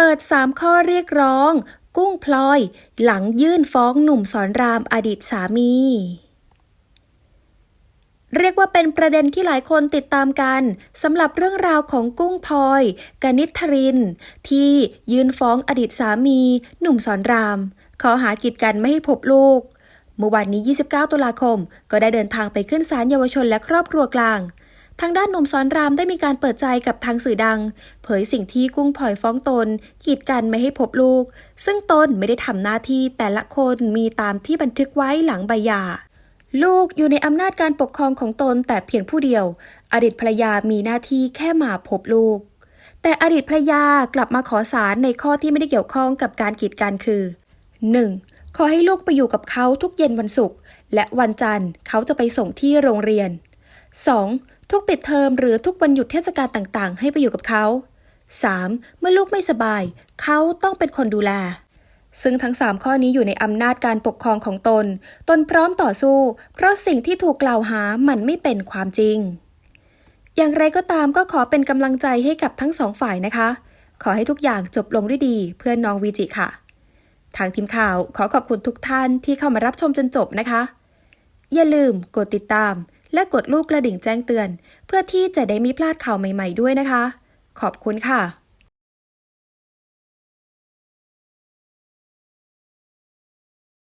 เปิด 3 ข้อเรียกร้อง กุ้งพลอย หลังยื่นฟ้องหนุ่มสอนรามอดีตสามี เรียกว่าเป็นประเด็นที่หลายคนติดตามกันสำหรับเรื่องราวของกุ้งพลอยกนิษฐริน ที่ยื่นฟ้องอดีตสามี หนุ่มสอนราม ขอหากิจกันไม่ให้พบลูกเมื่อวานนี้ 29 ตุลาคม ก็ได้เดินทางไปขึ้นศาลเยาวชนและครอบครัวกลาง ทางด้านหนุ่มสอนรามได้มีการเปิดใจกับทางสื่อดัง เผยสิ่งที่กุ้งพลอยฟ้องตน กีดกันไม่ให้พบลูก ซึ่งตนไม่ได้ทำหน้าที่แต่ละคนมีตามที่บันทึกไว้หลังใบหย่าลูกอยู่ในอำนาจการปกครองของตนแต่เพียงผู้เดียว อดีตภรรยามีหน้าที่แค่มาพบลูก แต่อดีตภรรยากลับมาขอสารในข้อที่ไม่ได้เกี่ยวข้องกับการกีดกันคือ 1. ขอให้ลูกไปอยู่กับเขาทุกเย็นวันศุกร์และวันจันทร์เขาจะไปส่งที่โรงเรียน 2. ทุกปิดเทอมหรือทุกวันหยุดเทศกาลต่างๆ ให้ไปอยู่กับเขา 3. เมื่อลูกไม่สบาย เขาต้องเป็นคนดูแล ซึ่งทั้ง 3 ข้อนี้อยู่ในอำนาจการปกครองของตน ตนพร้อมต่อสู้ เพราะสิ่งที่ถูกกล่าวหามันไม่เป็นความจริง อย่างไรก็ตามก็ขอเป็นกำลังใจให้กับทั้งสองฝ่ายนะคะ ขอให้ทุกอย่างจบลงด้วยดีเพื่อนน้องวีจิค่ะ ทางทีมข่าวขอขอบคุณทุกท่านที่เข้ามารับชมจนจบนะคะ อย่าลืมกดติดตาม และกดลูกกระดิ่งแจ้งเตือน เพื่อที่จะได้ไม่พลาดข่าวใหม่ ๆ ด้วยนะคะ ขอบคุณค่ะ